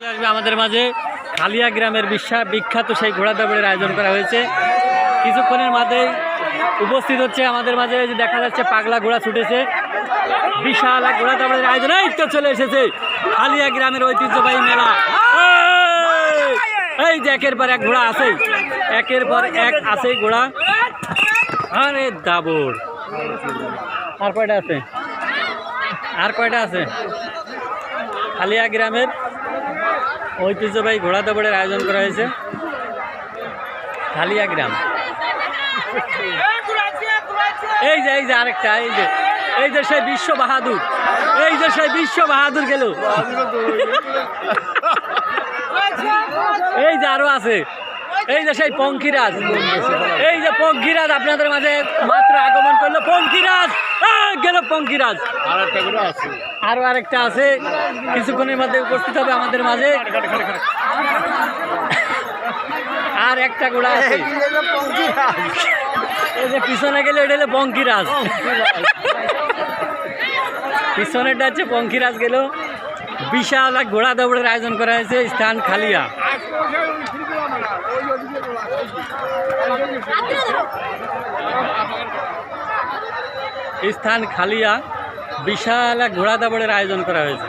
আসবে আমাদের মাঝে। কালিয়া গ্রামের বিশ্বা বিখ্যাত সেই ঘোড়া দৌড়ের আয়োজন করা হয়েছে। কিছুক্ষণের মাঝেই উপস্থিত হচ্ছে আমাদের মাঝে যে দেখা যাচ্ছে পাগলা ঘোড়া ছুটেছে। বিশাল এক ঘোড়া দৌড়ের আয়োজন। এই তো চলে এসেছে কালিয়া গ্রামের ঐতিহ্যবাহী মেলা। এই! যে একের পর এক ঘোড়া আছেই। একের পর এক আছে ঘোড়া। আরে দাবর। আর কয়টা আছে? আর কয়টা আছে? কালিয়া গ্রামের ঐতিহ্যবাহী ঘোড়া দৌড়ের আয়োজন করা হয়েছে। খালিয়া গ্রাম। এই যে এই যে আরেকটা, এই যে এই যে সেই বিশ্ব বাহাদুর। এই যে সেই বিশ্ব বাহাদুর গেল। এই যে আরও আছে। এই যে সেই পঙ্কিরাজ এই যে পঙ্কিরাজ আপনাদের মাঝে মাত্র আগমন করল। পঙ্কিরাজ গেল পঙ্কিরাজ। আর একটা করে আছে আরও আরেকটা আছে কিছুক্ষণের মধ্যে উপস্থিত হবে আমাদের মাঝে। আর একটা গোড়া আছে। এই যে পিছনে গেলে এটা হলো পঙ্কিরাজ। পিছনেরটা হচ্ছে পঙ্কিরাজ গেল। বিশাল এক ঘোড়া দৌড়ের আয়োজন করা হয়েছে, স্থান খালিয়া। স্থান খালিয়া, বিশাল এক ঘোড়া দাবড়ের আয়োজন করা হয়েছে।